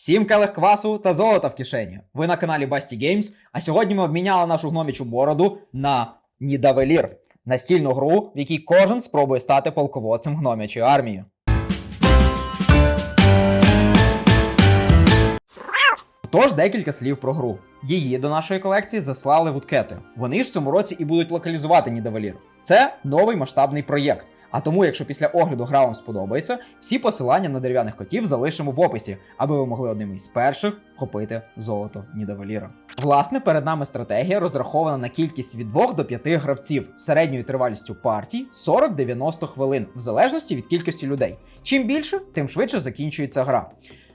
Всім келих квасу та золота в кишені. Ви на каналі Basty Games, а сьогодні ми обміняли нашу гномічу бороду на Нідавелір. Настільну гру, в якій кожен спробує стати полководцем гномячої армії. Тож декілька слів про гру. Її до нашої колекції заслали вудкети. Вони ж в цьому році і будуть локалізувати Нідавелір. Це новий масштабний проєкт. А тому, якщо після огляду гра вам сподобається, всі посилання на дерев'яних котів залишимо в описі, аби ви могли одним із перших вхопити золото Нідавеліра. Власне, перед нами стратегія розрахована на кількість від 2 до 5 гравців середньою тривалістю партій 40-90 хвилин, в залежності від кількості людей. Чим більше, тим швидше закінчується гра.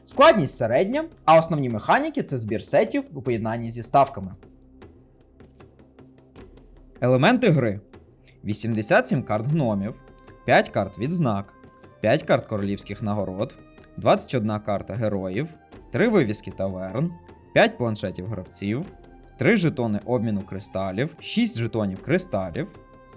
Складність середня, а основні механіки це збір сетів у поєднанні зі ставками. Елементи гри: 87 карт гномів, 5 карт відзнак, 5 карт королівських нагород, 21 карта героїв, 3 вивіски таверн, 5 планшетів гравців, 3 жетони обміну кристалів, 6 жетонів кристалів,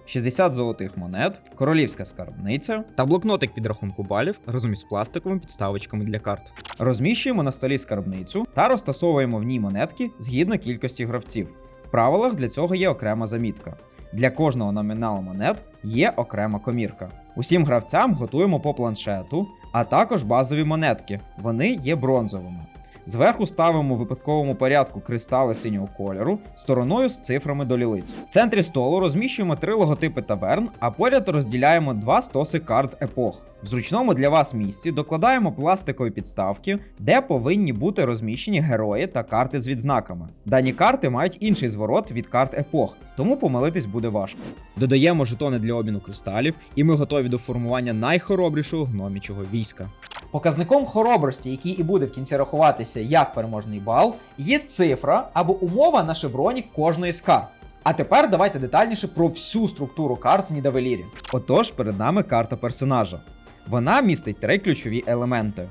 60 золотих монет, королівська скарбниця та блокнотик підрахунку балів разом із пластиковими підставочками для карт. Розміщуємо на столі скарбницю та розтасовуємо в ній монетки згідно кількості гравців. В правилах для цього є окрема замітка. Для кожного номіналу монет є окрема комірка. Усім гравцям готуємо по планшету, а також базові монетки. Вони є бронзовими. Зверху ставимо в випадковому порядку кристали синього кольору стороною з цифрами до лілиць. В центрі столу розміщуємо три логотипи таверн, а поряд розділяємо два стоси карт епох. В зручному для вас місці докладаємо пластикові підставки, де повинні бути розміщені герої та карти з відзнаками. Дані карти мають інший зворот від карт епох, тому помилитись буде важко. Додаємо жетони для обміну кристалів, і ми готові до формування найхоробрішого гномічого війська. Показником хоробрості, який і буде в кінці рахуватися як переможний бал, є цифра або умова на шевроні кожної з карт. А тепер давайте детальніше про всю структуру карт в Нідавелірі. Отож, перед нами карта персонажа. Вона містить три ключові елементи: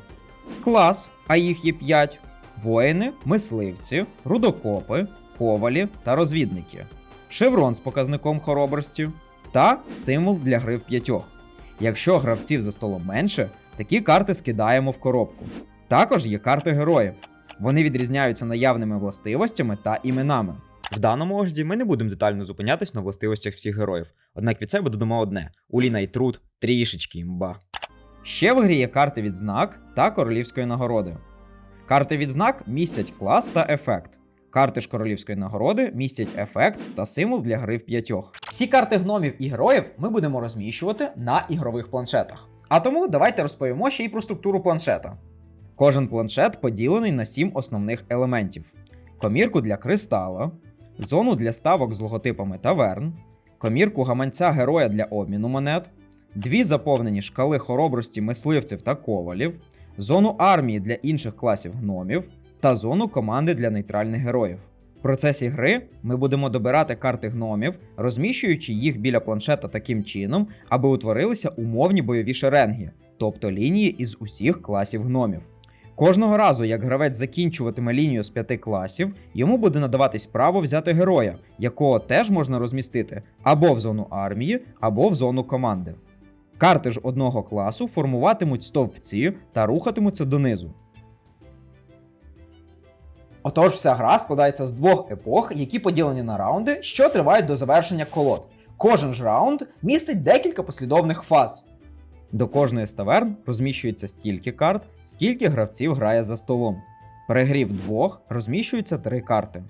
клас, а їх є 5, воїни, мисливці, рудокопи, ковалі та розвідники, шеврон з показником хоробрості та символ для гри в п'ятьох. Якщо гравців за столом менше, такі карти скидаємо в коробку. Також є карти героїв. Вони відрізняються наявними властивостями та іменами. В даному огляді ми не будемо детально зупинятись на властивостях всіх героїв, однак від себе додамо одне: Уліна і Труд трішечки імба. Ще в грі є карти відзнак та королівської нагороди. Карти відзнак містять клас та ефект. Карти ж королівської нагороди містять ефект та символ для гри в п'ятьох. Всі карти гномів і героїв ми будемо розміщувати на ігрових планшетах. А тому давайте розповімо ще й про структуру планшета. Кожен планшет поділений на сім основних елементів: комірку для кристала, зону для ставок з логотипами таверн, комірку гаманця героя для обміну монет, дві заповнені шкали хоробрості мисливців та ковалів, зону армії для інших класів гномів та зону команди для нейтральних героїв. В процесі гри ми будемо добирати карти гномів, розміщуючи їх біля планшета таким чином, аби утворилися умовні бойові шеренги, тобто лінії із усіх класів гномів. Кожного разу, як гравець закінчуватиме лінію з п'яти класів, йому буде надаватись право взяти героя, якого теж можна розмістити або в зону армії, або в зону команди. Карти ж одного класу формуватимуть стовпці та рухатимуться донизу. Отож, вся гра складається з двох епох, які поділені на раунди, що тривають до завершення колод. Кожен ж раунд містить декілька послідовних фаз. До кожної з таверн розміщується стільки карт, скільки гравців грає за столом. При грі вдвох розміщуються три карти.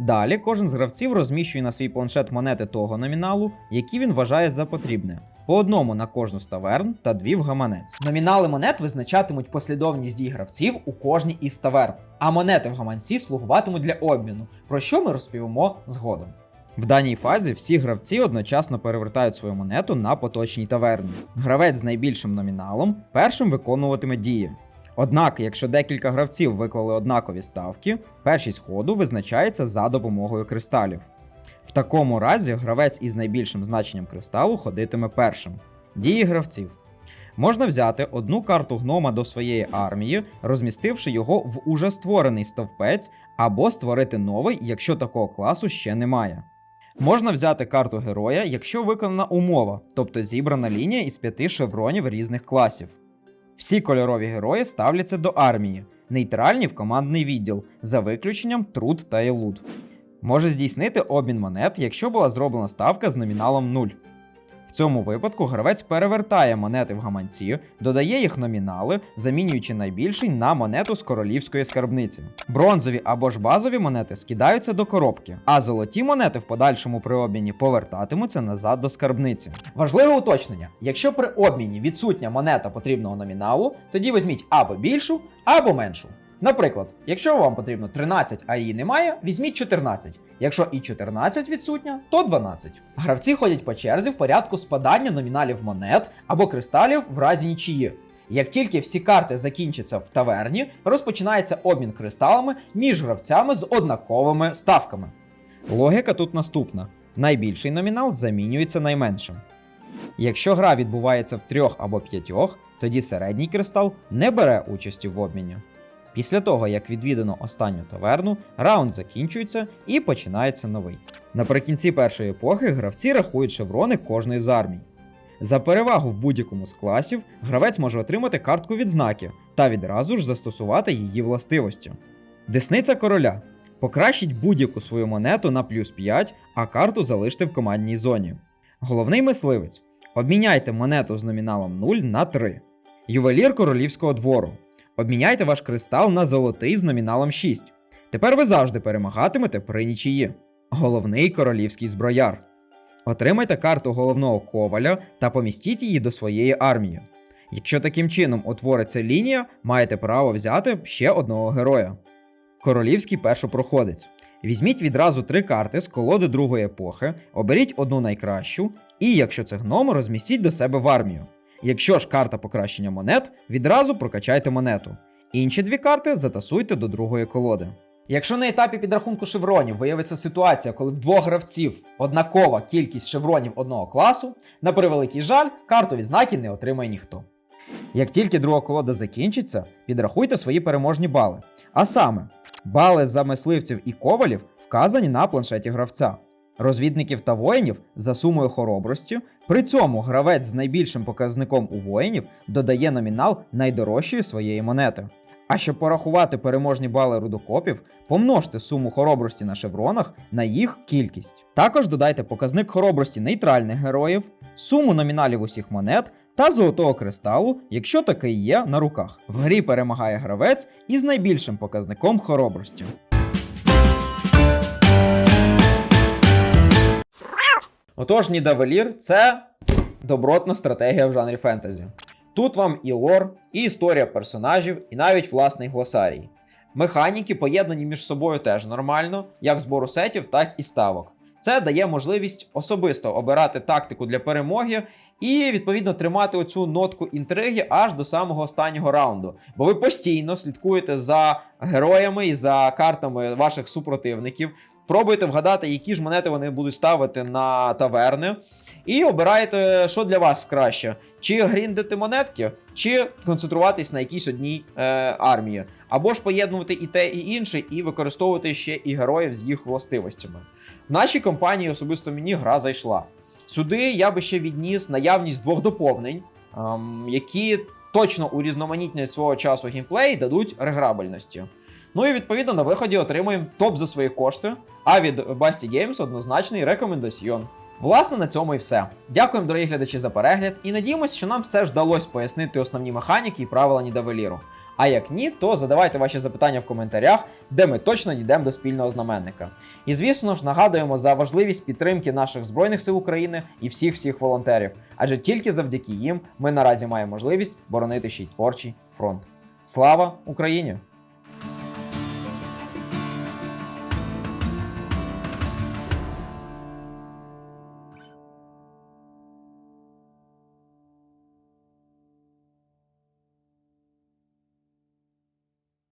Далі кожен з гравців розміщує на свій планшет монети того номіналу, які він вважає за потрібне. По одному на кожну з таверн та дві в гаманець. Номінали монет визначатимуть послідовність дій гравців у кожній із таверн, а монети в гаманці слугуватимуть для обміну, про що ми розповімо згодом. В даній фазі всі гравці одночасно перевертають свою монету на поточній таверні. Гравець з найбільшим номіналом першим виконуватиме дії. Однак, якщо декілька гравців виклали однакові ставки, першість ходу визначається за допомогою кристалів. В такому разі гравець із найбільшим значенням кристалу ходитиме першим. Дії гравців. Можна взяти одну карту гнома до своєї армії, розмістивши його в уже створений стовпець, або створити новий, якщо такого класу ще немає. Можна взяти карту героя, якщо виконана умова, тобто зібрана лінія із п'яти шевронів різних класів. Всі кольорові герої ставляться до армії. нейтральні в командний відділ, за виключенням труд та елуд. Може здійснити обмін монет, якщо була зроблена ставка з номіналом 0. В цьому випадку гравець перевертає монети в гаманці, додає їх номінали, замінюючи найбільший на монету з королівської скарбниці. Бронзові або ж базові монети скидаються до коробки, а золоті монети в подальшому при обміні повертатимуться назад до скарбниці. Важливе уточнення: якщо при обміні відсутня монета потрібного номіналу, тоді візьміть або більшу, або меншу. Наприклад, якщо вам потрібно 13, а її немає, візьміть 14. Якщо і 14 відсутня, то 12. Гравці ходять по черзі в порядку спадання номіналів монет або кристалів в разі нічиї. Як тільки всі карти закінчаться в таверні, розпочинається обмін кристалами між гравцями з однаковими ставками. Логіка тут наступна: найбільший номінал замінюється найменшим. Якщо гра відбувається в трьох або п'ятьох, тоді середній кристал не бере участі в обміні. Після того, як відвідано останню таверну, раунд закінчується і починається новий. Наприкінці першої епохи гравці рахують шеврони кожної з армій. За перевагу в будь-якому з класів гравець може отримати картку відзнаки та відразу ж застосувати її властивості. Десниця короля. Покращіть будь-яку свою монету на плюс 5, а карту залиште в командній зоні. Головний мисливець. Обміняйте монету з номіналом 0 на 3. Ювелір королівського двору. Обміняйте ваш кристал на золотий з номіналом 6. Тепер ви завжди перемагатимете при нічиї. Головний королівський зброяр. Отримайте карту головного коваля та помістіть її до своєї армії. Якщо таким чином утвориться лінія, маєте право взяти ще одного героя. Королівський першопроходець. Візьміть відразу три карти з колоди другої епохи, оберіть одну найкращу, і, якщо це гном, розмістіть до себе в армію. Якщо ж карта покращення монет, відразу прокачайте монету. Інші дві карти затасуйте до другої колоди. Якщо на етапі підрахунку шевронів виявиться ситуація, коли в двох гравців однакова кількість шевронів одного класу, на превеликий жаль, карту відзнаки не отримає ніхто. Як тільки друга колода закінчиться, підрахуйте свої переможні бали. А саме, бали за мисливців і ковалів вказані на планшеті гравця. Розвідників та воїнів за сумою хоробрості. При цьому гравець з найбільшим показником у воїнів додає номінал найдорожчої своєї монети. А щоб порахувати переможні бали рудокопів, помножте суму хоробрості на шевронах на їх кількість. Також додайте показник хоробрості нейтральних героїв, суму номіналів усіх монет та золотого кристалу, якщо такий є на руках. В грі перемагає гравець із найбільшим показником хоробрості. Отож, Нідавелір це добротна стратегія в жанрі фентезі. Тут вам і лор, і історія персонажів, і навіть власний глосарій. Механіки поєднані між собою теж нормально, як збору сетів, так і ставок. Це дає можливість особисто обирати тактику для перемоги і відповідно тримати оцю нотку інтриги аж до самого останнього раунду. Бо ви постійно слідкуєте за героями і за картами ваших супротивників. Пробуйте вгадати, які ж монети вони будуть ставити на таверни, і обираєте, що для вас краще: чи гріндити монетки, чи концентруватись на якійсь одній е, армії, або ж поєднувати і те, і інше, і використовувати ще і героїв з їх властивостями. В нашій компанії особисто мені гра зайшла. Сюди я би ще відніс наявність двох доповнень, ем, які точно урізноманітнять свого часу геймплей дадуть реграбельності. Ну і відповідно на виході отримуємо топ за свої кошти. А від Basti Games однозначний рекомендаціон. Власне, на цьому і все. Дякуємо, дорогі глядачі, за перегляд, і надіємося, що нам все ж вдалося пояснити основні механіки і правила Нідавеліру. А як ні, то задавайте ваші запитання в коментарях, де ми точно дійдемо до спільного знаменника. І звісно ж нагадуємо за важливість підтримки наших збройних сил України і всіх всіх волонтерів, адже тільки завдяки їм ми наразі маємо можливість боронити ще й творчий фронт. Слава Україні!